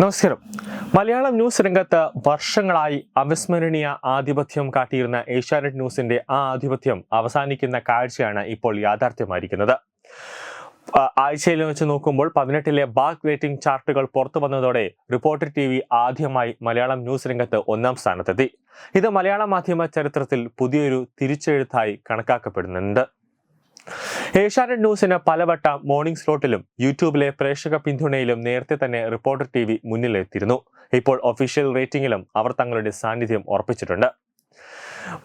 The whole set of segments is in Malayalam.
നമസ്കാരം. മലയാളം ന്യൂസ് രംഗത്ത് വർഷങ്ങളായി അവിസ്മരണീയ ആധിപത്യം കാട്ടിയിരുന്ന ഏഷ്യാനെറ്റ് ന്യൂസിന്റെ ആ ആധിപത്യം അവസാനിക്കുന്ന കാഴ്ചയാണ് ഇപ്പോൾ യാഥാർത്ഥ്യമായിരിക്കുന്നത്. ആഴ്ചയിൽ വെച്ച് നോക്കുമ്പോൾ പതിനെട്ടിലെ ബാക്ക് റേറ്റിംഗ് ചാർട്ടുകൾ പുറത്തു വന്നതോടെ റിപ്പോർട്ടർ ടി വി ആദ്യമായി മലയാളം ന്യൂസ് രംഗത്ത് ഒന്നാം സ്ഥാനത്തെത്തി. ഇത് മലയാള മാധ്യമ ചരിത്രത്തിൽ പുതിയൊരു തിരിച്ചെഴുത്തായി കണക്കാക്കപ്പെടുന്നുണ്ട്. ഏഷ്യാനെറ്റ് ന്യൂസിന് പലവട്ട മോർണിംഗ് സ്ലോട്ടിലും യൂട്യൂബിലെ പ്രേക്ഷക പിന്തുണയിലും നേരത്തെ തന്നെ റിപ്പോർട്ടർ ടി വി മുന്നിലെത്തിയിരുന്നു. ഇപ്പോൾ ഒഫീഷ്യൽ റേറ്റിംഗിലും അവർ തങ്ങളുടെ സാന്നിധ്യം ഉറപ്പിച്ചിട്ടുണ്ട്.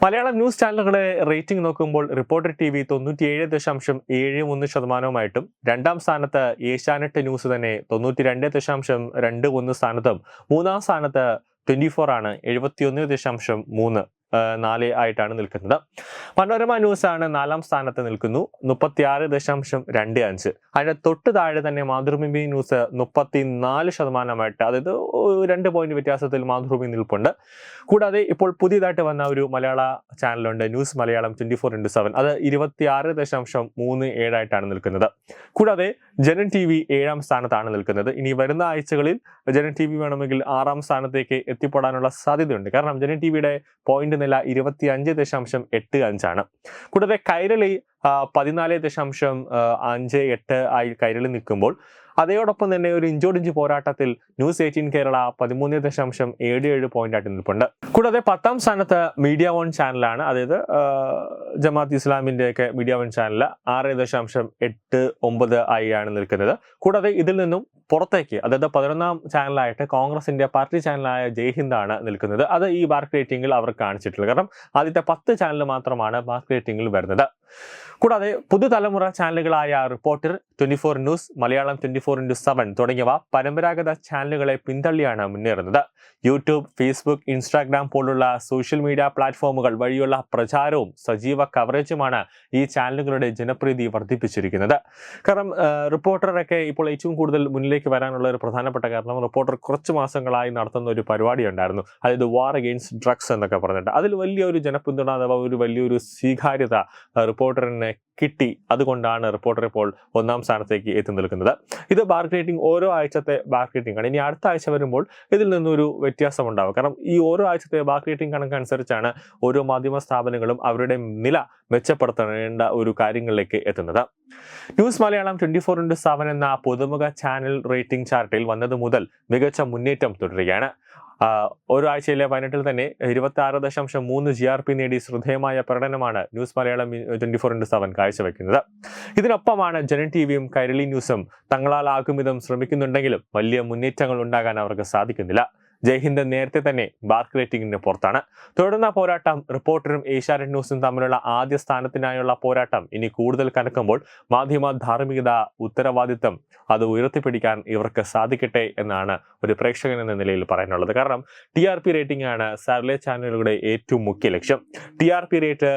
മലയാളം ന്യൂസ് ചാനലുകളെ റേറ്റിംഗ് നോക്കുമ്പോൾ റിപ്പോർട്ടർ ടി വി തൊണ്ണൂറ്റിയേഴ് ദശാംശം ഏഴ് ശതമാനവുമായിട്ടും രണ്ടാം സ്ഥാനത്ത് ഏഷ്യാനെറ്റ് ന്യൂസ് തന്നെ തൊണ്ണൂറ്റി രണ്ട് ദശാംശം രണ്ട് ഒന്ന് സ്ഥാനത്തും മൂന്നാം സ്ഥാനത്ത് ട്വന്റി ഫോർ ആണ് എഴുപത്തിയൊന്ന് ദശാംശം മൂന്ന് നാല് ആയിട്ടാണ് നിൽക്കുന്നത്. മനോരമ ന്യൂസ് ആണ് നാലാം സ്ഥാനത്ത് നിൽക്കുന്നു. മുപ്പത്തിയാറ് ദശാംശം രണ്ട് അഞ്ച്. അതിന്റെ തൊട്ട് താഴെ തന്നെ മാതൃഭൂമി ന്യൂസ് മുപ്പത്തി നാല് ശതമാനമായിട്ട് അതായത് രണ്ട് പോയിന്റ് വ്യത്യാസത്തിൽ മാതൃഭൂമി നിൽപ്പുണ്ട്. കൂടാതെ ഇപ്പോൾ പുതിയതായിട്ട് വന്ന ഒരു മലയാള ചാനലുണ്ട് news Malayalam twenty four into seven അത് ഇരുപത്തിയാറ് ദശാംശം മൂന്ന് ഏഴായിട്ടാണ് നിൽക്കുന്നത്. കൂടാതെ ജനൻ ടി വി ഏഴാം സ്ഥാനത്താണ് നിൽക്കുന്നത്. ഇനി വരുന്ന ആഴ്ചകളിൽ ജനൻ ടി വി വേണമെങ്കിൽ ആറാം സ്ഥാനത്തേക്ക് എത്തിപ്പെടാനുള്ള സാധ്യതയുണ്ട്. കാരണം ജനൻ ടി വിയുടെ പോയിന്റ് നില ഇരുപത്തി അഞ്ച് ദശാംശം എട്ട് അഞ്ചാണ്. കൂടാതെ കൈരളി പതിനാല് ദശാംശം അഞ്ച് എട്ട് ആയി കൈരളി നിൽക്കുമ്പോൾ അതോടൊപ്പം തന്നെ ഒരു ഇഞ്ചോടിഞ്ച് പോരാട്ടത്തിൽ ന്യൂസ് എയ്റ്റീൻ കേരള പതിമൂന്ന് ദശാംശം ഏഴ് ഏഴ് പോയിന്റ് ആയിട്ട് നിൽപ്പുണ്ട്. കൂടാതെ പത്താം സ്ഥാനത്ത് മീഡിയ വൺ ചാനലാണ്. അതായത് ജമാഅത്ത് ഇസ്ലാമിന്റെ ഒക്കെ മീഡിയ വൺ ചാനൽ ആറ് ദശാംശം എട്ട് ഒമ്പത് ആയി ആണ് നിൽക്കുന്നത്. കൂടാതെ ഇതിൽ നിന്നും പുറത്തേക്ക് അതായത് പതിനൊന്നാം ചാനലായിട്ട് കോൺഗ്രസിന്റെ പാർട്ടി ചാനലായ ജയ്ഹിന്ദ് ആണ് നിൽക്കുന്നത്. അത് ഈ മാർക്ക് റേറ്റിംഗിൽ അവർ കാണിച്ചിട്ടുള്ളത്. കാരണം ആദ്യത്തെ പത്ത് ചാനൽ മാത്രമാണ് മാർക്ക് റേറ്റിംഗിൽ വരുന്നത്. കൂടാതെ പുതുതലമുറ ചാനലുകളായ reporter twenty four news Malayalam twenty four into seven തുടങ്ങിയവ പരമ്പരാഗത ചാനലുകളെ പിന്തള്ളിയാണ് മുന്നേറുന്നത്. യൂട്യൂബ് ഫേസ്ബുക്ക് ഇൻസ്റ്റാഗ്രാം പോലുള്ള സോഷ്യൽ മീഡിയ പ്ലാറ്റ്ഫോമുകൾ വഴിയുള്ള പ്രചാരവും സജീവ കവറേജുമാണ് ഈ ചാനലുകളുടെ ജനപ്രീതി വർദ്ധിപ്പിച്ചിരിക്കുന്നത്. കാരണം റിപ്പോർട്ടറൊക്കെ ഇപ്പോൾ ഏറ്റവും കൂടുതൽ മുന്നിലേക്ക് വരാനുള്ള ഒരു പ്രധാനപ്പെട്ട കാരണം റിപ്പോർട്ടർ കുറച്ച് മാസങ്ങളായി നടത്തുന്ന ഒരു പരിപാടി ഉണ്ടായിരുന്നു അതായത് വാർ അഗെയിൻസ്റ്റ് ഡ്രഗ്സ് എന്നൊക്കെ പറഞ്ഞിട്ട്. അതിൽ വലിയൊരു ജനപിന്തുണ അഥവാ ഒരു വലിയൊരു സ്വീകാര്യത റിപ്പോർട്ടറിന് കിട്ടി. അതുകൊണ്ടാണ് റിപ്പോർട്ടർ ഇപ്പോൾ ഒന്നാം സ്ഥാനത്തേക്ക് എത്തി നിൽക്കുന്നത്. ഇത് ബാർക്ക് റേറ്റിംഗ് ഓരോ ആഴ്ചത്തെ ബാർക്ക് റേറ്റിംഗ് ആണ്. ഇനി അടുത്ത ആഴ്ച വരുമ്പോൾ ഇതിൽ നിന്നൊരു വ്യത്യാസം ഉണ്ടാവും. കാരണം ഈ ഓരോ ആഴ്ചത്തെ ബാർക്ക് റേറ്റിംഗ് കണക്കനുസരിച്ചാണ് ഓരോ മാധ്യമ സ്ഥാപനങ്ങളും അവരുടെ നില മെച്ചപ്പെടുത്തേണ്ട ഒരു കാര്യങ്ങളിലേക്ക് എത്തുന്നത്. News Malayalam twenty four into seven എന്ന പുതുമുഖ ചാനൽ റേറ്റിംഗ് ചാർട്ടിൽ വന്നത് മുതൽ മികച്ച മുന്നേറ്റം തുടരുകയാണ്. ആ, വയനാട്ടിൽ തന്നെ ഇരുപത്തി ആറ് ദശാംശം മൂന്ന് ജി ആർ പി നേടി ശ്രദ്ധേയമായ പ്രകടനമാണ് news Malayalam twenty four into seven കാഴ്ചവെക്കുന്നത്. ഇതിനൊപ്പമാണ് ജനൻ ടി വിയും കൈരളി ന്യൂസും തങ്ങളാലാകും വിധം ശ്രമിക്കുന്നുണ്ടെങ്കിലും വലിയ മുന്നേറ്റങ്ങൾ ഉണ്ടാകാൻ അവർക്ക് സാധിക്കുന്നില്ല. ജയ്ഹിന്ദ് നേരത്തെ തന്നെ ബാർക്ക് റേറ്റിംഗിന് പുറത്താണ്. തുടർന്ന പോരാട്ടം റിപ്പോർട്ടറും ഏഷ്യാനെറ്റ് ന്യൂസും തമ്മിലുള്ള ആദ്യ സ്ഥാനത്തിനായുള്ള പോരാട്ടം ഇനി കൂടുതൽ കനക്കുമ്പോൾ മാധ്യമ ധാർമ്മികത ഉത്തരവാദിത്തം അത് ഉയർത്തിപ്പിടിക്കാൻ ഇവർക്ക് സാധിക്കട്ടെ എന്നാണ് ഒരു പ്രേക്ഷകൻ എന്ന നിലയിൽ പറയാനുള്ളത്. കാരണം ടി ആർ പി റേറ്റിംഗ് ആണ് സാറ്റലൈറ്റ് ചാനലുകളുടെ ഏറ്റവും മുഖ്യ ലക്ഷ്യം. ടി ആർ പി റേറ്റ്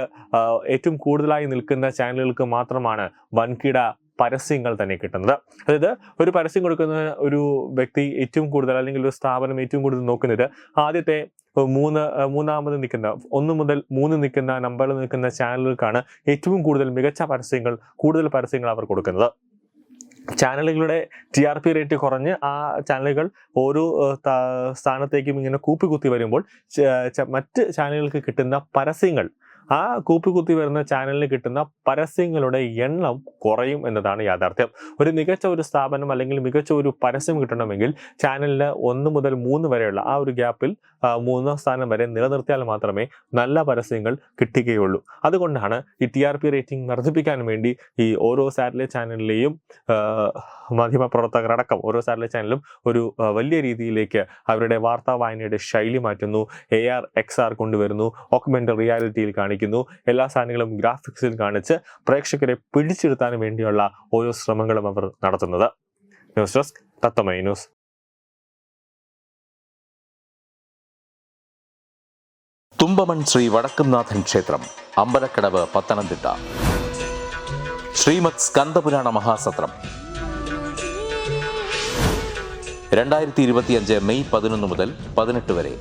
ഏറ്റവും കൂടുതലായി നിൽക്കുന്ന ചാനലുകൾക്ക് മാത്രമാണ് വൻകിട പരസ്യങ്ങൾ തന്നെ കിട്ടുന്നത്. അതായത് ഒരു പരസ്യം കൊടുക്കുന്ന ഒരു വ്യക്തി ഏറ്റവും കൂടുതൽ അല്ലെങ്കിൽ ഒരു സ്ഥാപനം ഏറ്റവും കൂടുതൽ നോക്കുന്നത് ആദ്യത്തെ മൂന്ന് മൂന്നാമത് നിൽക്കുന്ന ഒന്ന് മുതൽ മൂന്ന് നിൽക്കുന്ന നമ്പറിൽ നിൽക്കുന്ന ചാനലുകൾക്കാണ് ഏറ്റവും കൂടുതൽ മികച്ച പരസ്യങ്ങൾ കൂടുതൽ പരസ്യങ്ങൾ അവർ കൊടുക്കുന്നത്. ചാനലുകളുടെ ടി ആർ പി റേറ്റ് കുറഞ്ഞ് ആ ചാനലുകൾ ഓരോ സ്ഥാനത്തേക്കും ഇങ്ങനെ കൂപ്പിക്കുത്തി വരുമ്പോൾ മറ്റ് ചാനലുകൾക്ക് കിട്ടുന്ന പരസ്യങ്ങൾ ആ കൂപ്പിക്കുത്തി വരുന്ന ചാനലിന് കിട്ടുന്ന പരസ്യങ്ങളുടെ എണ്ണം കുറയും എന്നതാണ് യാഥാർത്ഥ്യം. ഒരു മികച്ച ഒരു സ്ഥാപനം അല്ലെങ്കിൽ മികച്ച ഒരു പരസ്യം കിട്ടണമെങ്കിൽ ചാനലിന് ഒന്ന് മുതൽ മൂന്ന് വരെയുള്ള ആ ഒരു ഗ്യാപ്പിൽ മൂന്നാം സ്ഥാനം വരെ നിലനിർത്തിയാൽ മാത്രമേ നല്ല പരസ്യങ്ങൾ കിട്ടുകയുള്ളൂ. അതുകൊണ്ടാണ് ഈ ടി ആർ പി റേറ്റിംഗ് വർദ്ധിപ്പിക്കാൻ വേണ്ടി ഈ ഓരോ സാറ്റലൈറ്റ് ചാനലിലെയും മാധ്യമ പ്രവർത്തകരടക്കം ഓരോ സാറ്റലൈറ്റ് ചാനലും ഒരു വലിയ രീതിയിലേക്ക് അവരുടെ വാർത്താ വായനയുടെ ശൈലി മാറ്റുന്നു. എ ആർ എക്സ് ആർ കൊണ്ടുവരുന്നു. ഓക്മെന്റ് റിയാലിറ്റിയിൽ കാണിക്കുന്നു എല്ലാ സാധനങ്ങളും ഗ്രാഫിക്സിൽ കാണിച്ച് പ്രേക്ഷകരെ പിടിച്ചിരുത്താൻ വേണ്ടിയുള്ള ഓരോ ശ്രമങ്ങളും അവർ നടത്തുന്നത്. ന്യൂസ് ഡെസ്ക് തത്തമൈ ന്യൂസ്. ക്ഷേത്രം ശ്രീമത് സ്കന്ദപുരാണ മഹാസത്രം. രണ്ടായിരത്തി ഇരുപത്തിയഞ്ച് മെയ് പതിനൊന്ന് മുതൽ പതിനെട്ട് വരെ.